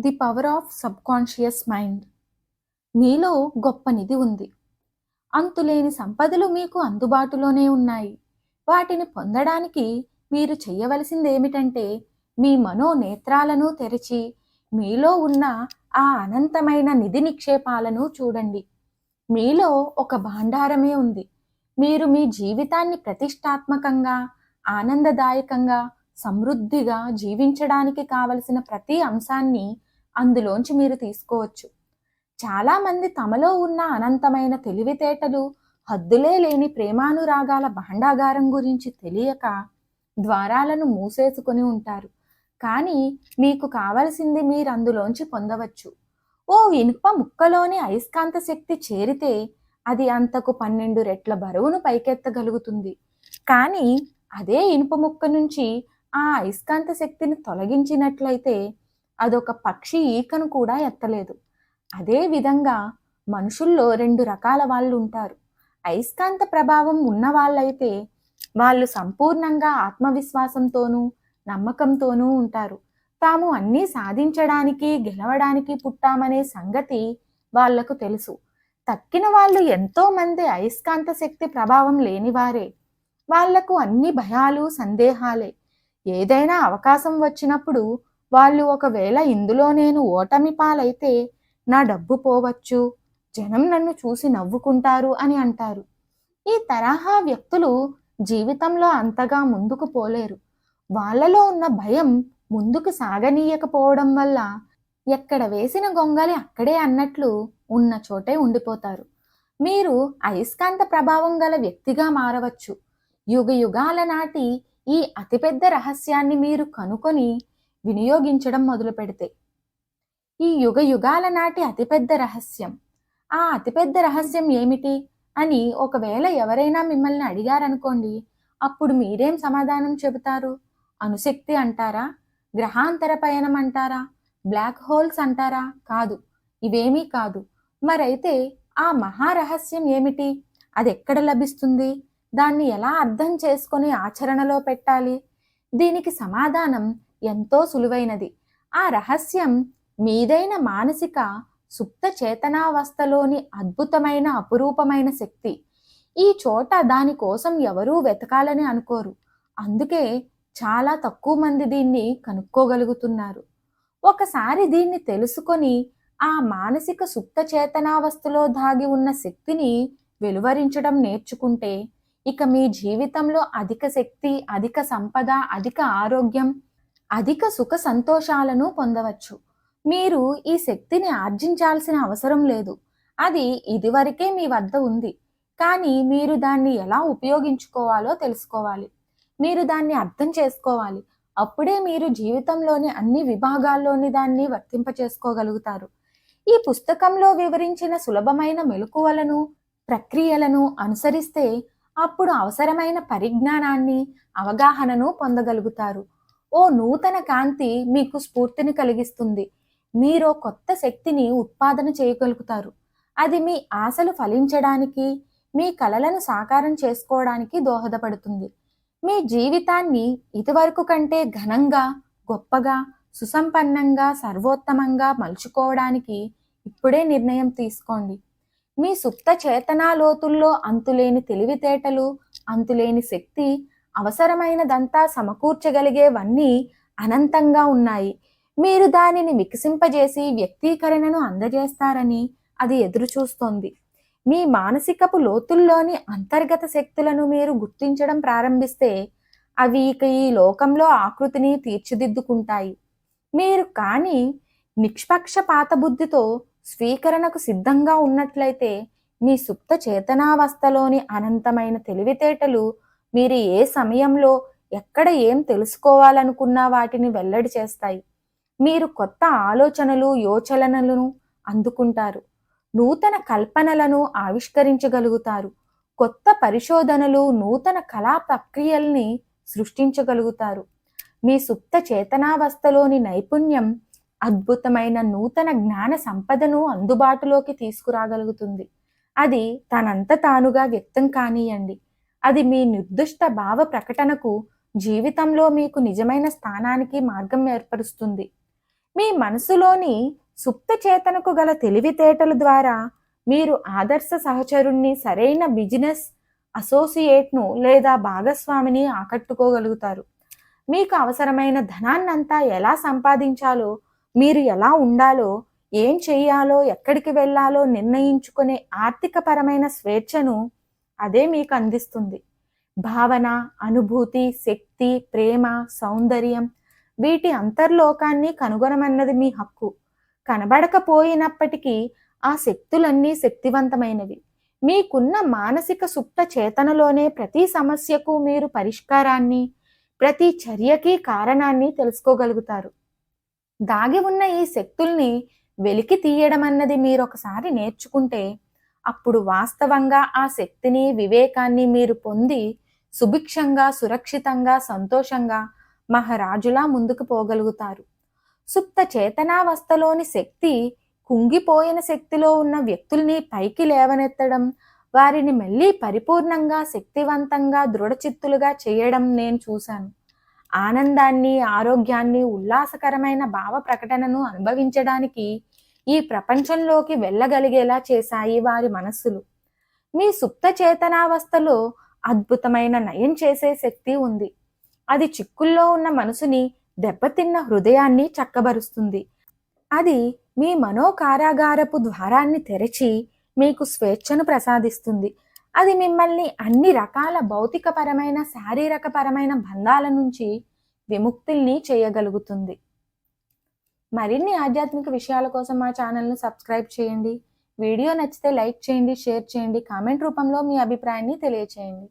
The power of subconscious mind. మీలో గొప్ప నిధి ఉంది. అంతులేని సంపదలు మీకు అందుబాటులోనే ఉన్నాయి. వాటిని పొందడానికి మీరు చేయవలసింది ఏమిటంటే మీ మనోనేత్రాలను తెరిచి మీలో ఉన్న ఆ అనంతమైన నిధి నిక్షేపాలను చూడండి. మీలో ఒక భాండారమే ఉంది. మీరు మీ జీవితాన్ని ప్రతిష్టాత్మకంగా ఆనందదాయకంగా సమృద్ధిగా జీవించడానికి కావలసిన ప్రతి అంశాన్ని అందులోంచి మీరు తీసుకోవచ్చు. చాలామంది తమలో ఉన్న అనంతమైన తెలివితేటలు హద్దులే లేని ప్రేమానురాగాల భాండాగారం గురించి తెలియక ద్వారాలను మూసేసుకొని ఉంటారు. కానీ మీకు కావలసింది మీరు అందులోంచి పొందవచ్చు. ఓ ఇనుప ముక్కలోని అయస్కాంత శక్తి చేరితే అది అంతకు పన్నెండు రెట్ల బరువును పైకెత్తగలుగుతుంది. కానీ అదే ఇనుప ముక్క నుంచి ఆ అయస్కాంత శక్తిని తొలగించినట్లయితే అదొక పక్షి ఈకను కూడా ఎత్తలేదు. అదే విధంగా మనుషుల్లో రెండు రకాల వాళ్ళు ఉంటారు అయస్కాంత ప్రభావం ఉన్న వాళ్ళైతే వాళ్ళు సంపూర్ణంగా ఆత్మవిశ్వాసంతోనూ నమ్మకంతోనూ ఉంటారు. తాము అన్నీ సాధించడానికి గెలవడానికి పుట్టామనే సంగతి వాళ్ళకు తెలుసు. తక్కిన వాళ్ళు ఎంతో మంది అయస్కాంత శక్తి ప్రభావం లేనివారే. వాళ్ళకు అన్ని భయాలు సందేహాలే. ఏదైనా అవకాశం వచ్చినప్పుడు వాళ్ళు ఒకవేళ ఇందులో నేను ఓటమి పాలైతే నా డబ్బు పోవచ్చు జనం నన్ను చూసి నవ్వుకుంటారు అని అంటారు. ఈ తరహా వ్యక్తులు జీవితంలో అంతగా ముందుకు పోలేరు. వాళ్ళలో ఉన్న భయం ముందుకు సాగనీయకపోవడం వల్ల ఎక్కడ వేసిన గొంగలి అక్కడే అన్నట్లు ఉన్న చోటే ఉండిపోతారు. మీరు అయస్కాంత ప్రభావం గల వ్యక్తిగా మారవచ్చు. యుగ యుగాల నాటి ఈ అతిపెద్ద రహస్యాన్ని మీరు కనుకొని వినియోగించడం మొదలు పెడితే. ఈ యుగ యుగాల నాటి అతిపెద్ద రహస్యం. ఆ అతిపెద్ద రహస్యం ఏమిటి అని ఒకవేళ ఎవరైనా మిమ్మల్ని అడిగారనుకోండి అప్పుడు మీరేం సమాధానం చెబుతారు? అణుశక్తి అంటారా? గ్రహాంతర పయనం అంటారా? బ్లాక్ హోల్స్ అంటారా? కాదు ఇవేమీ కాదు. మరైతే ఆ మహారహస్యం ఏమిటి? అది ఎక్కడ లభిస్తుంది? దాన్ని ఎలా అర్థం చేసుకొని ఆచరణలో పెట్టాలి? దీనికి సమాధానం ఎంతో సులువైనది. ఆ రహస్యం మీదైన మానసిక సుప్త చేతనావస్థలోని అద్భుతమైన అపురూపమైన శక్తి. ఈ చోట దానికోసం ఎవరూ వెతకాలని అనుకోరు. అందుకే చాలా తక్కువ మంది దీన్ని కనుక్కోగలుగుతున్నారు. ఒకసారి దీన్ని తెలుసుకొని ఆ మానసిక సుప్త చేతనావస్థలో దాగి ఉన్న శక్తిని వెలువరించడం నేర్చుకుంటే ఇక మీ జీవితంలో అధిక శక్తి అధిక సంపద అధిక ఆరోగ్యం అధిక సుఖ సంతోషాలను పొందవచ్చు. మీరు ఈ శక్తిని ఆర్జించాల్సిన అవసరం లేదు. అది ఇదివరకే మీ వద్ద ఉంది. కానీ మీరు దాన్ని ఎలా ఉపయోగించుకోవాలో తెలుసుకోవాలి. మీరు దాన్ని అర్థం చేసుకోవాలి. అప్పుడే మీరు జీవితంలోని అన్ని విభాగాల్లోని దాన్ని వర్తింప చేసుకోగలుగుతారు ఈ పుస్తకంలో వివరించిన సులభమైన మెలకువలను ప్రక్రియలను అనుసరిస్తే అప్పుడు అవసరమైన పరిజ్ఞానాన్ని అవగాహనను పొందగలుగుతారు. ఓ నూతన కాంతి మీకు స్ఫూర్తిని కలిగిస్తుంది. మీరు కొత్త శక్తిని ఉత్పాదన చేయగలుగుతారు. అది మీ ఆశలు ఫలించడానికి మీ కలలను సాకారం చేసుకోవడానికి దోహదపడుతుంది. మీ జీవితాన్ని ఇదివరకు కంటే ఘనంగా గొప్పగా సుసంపన్నంగా సర్వోత్తమంగా మలుచుకోవడానికి ఇప్పుడే నిర్ణయం తీసుకోండి. మీ సుప్త చేతనాలోతుల్లో అంతులేని తెలివితేటలు అంతులేని శక్తి అవసరమైనదంతా సమకూర్చగలిగేవన్నీ అనంతంగా ఉన్నాయి. మీరు దానిని వికసింపజేసి వ్యక్తీకరణను అందజేస్తారని అది ఎదురుచూస్తోంది. మీ మానసికపు లోతుల్లోని అంతర్గత శక్తులను మీరు గుర్తించడం ప్రారంభిస్తే అవి ఇక ఈ లోకంలో ఆకృతిని తీర్చిదిద్దుకుంటాయి. మీరు కానీ నిష్పక్షపాత బుద్ధితో స్వీకరణకు సిద్ధంగా ఉన్నట్లయితే మీ సుప్త చేతనావస్థలోని అనంతమైన తెలివితేటలు మీరు ఏ సమయంలో ఎక్కడ ఏం తెలుసుకోవాలనుకున్నా వాటిని వెల్లడి చేస్తాయి. మీరు కొత్త ఆలోచనలు యోచనలను అందుకుంటారు. నూతన కల్పనలను ఆవిష్కరించగలుగుతారు. కొత్త పరిశోధనలు నూతన కళా ప్రక్రియల్ని సృష్టించగలుగుతారు. మీ సుప్త చేతనావస్థలోని నైపుణ్యం అద్భుతమైన నూతన జ్ఞాన సంపదను అందుబాటులోకి తీసుకురాగలుగుతుంది. అది తనంత తానుగా వ్యక్తం కానియండి. అది మీ నిర్దిష్ట భావ ప్రకటనకు జీవితంలో మీకు నిజమైన స్థానానికి మార్గం ఏర్పరుస్తుంది. మీ మనసులోని సుప్త చేతనకు గల తెలివితేటల ద్వారా మీరు ఆదర్శ సహచరుణ్ణి సరైన బిజినెస్ అసోసియేట్ను లేదా భాగస్వామిని ఆకట్టుకోగలుగుతారు. మీకు అవసరమైన ధనాన్నంతా ఎలా సంపాదించాలో మీరు ఎలా ఉండాలో ఏం చేయాలో ఎక్కడికి వెళ్ళాలో నిర్ణయించుకునే ఆర్థికపరమైన స్వేచ్ఛను అదే మీకు అందిస్తుంది. భావన అనుభూతి శక్తి ప్రేమ సౌందర్యం వీటి అంతర్లోకాన్ని కనుగొనమన్నది మీ హక్కు. కనబడకపోయినప్పటికీ ఆ శక్తులన్నీ శక్తివంతమైనవి. మీకున్న మానసిక సుప్త చేతనలోనే ప్రతి సమస్యకు మీరు పరిష్కారాన్ని ప్రతి చర్యకి కారణాన్ని తెలుసుకోగలుగుతారు. దాగి ఉన్న ఈ శక్తుల్ని వెలికి తీయడం అన్నది మీరు ఒకసారి నేర్చుకుంటే అప్పుడు వాస్తవంగా ఆ శక్తిని వివేకాన్ని మీరు పొంది సుభిక్షంగా సురక్షితంగా సంతోషంగా మహారాజులా ముందుకు పోగలుగుతారు. సుప్త చేతనావస్థలోని శక్తి కుంగిపోయిన శక్తిలో ఉన్న వ్యక్తుల్ని పైకి లేవనెత్తడం వారిని మళ్ళీ పరిపూర్ణంగా శక్తివంతంగా దృఢచిత్తులుగా చేయడం నేను చూశాను. ఆనందాన్ని ఆరోగ్యాన్ని ఉల్లాసకరమైన భావ ప్రకటనను అనుభవించడానికి ఈ ప్రపంచంలోకి వెళ్ళగలిగేలా చేశాయి వారి మనస్సులు. మీ సుప్త చేతనావస్థలో అద్భుతమైన నయం చేసే శక్తి ఉంది. అది చిక్కుల్లో ఉన్న మనసుని దెబ్బతిన్న హృదయాన్ని చక్కబరుస్తుంది. అది మీ మనోకారాగారపు ద్వారాన్ని తెరచి మీకు స్వేచ్ఛను ప్రసాదిస్తుంది. అది మిమ్మల్ని అన్ని రకాల భౌతికపరమైన శారీరకపరమైన బంధాల నుంచి విముక్తుల్ని చేయగలుగుతుంది. మరిన్ని ఆధ్యాత్మిక విషయాల కోసం మా ఛానల్ను సబ్స్క్రైబ్ చేయండి. వీడియో నచ్చితే లైక్ చేయండి షేర్ చేయండి. కామెంట్ రూపంలో మీ అభిప్రాయాన్ని తెలియచేయండి.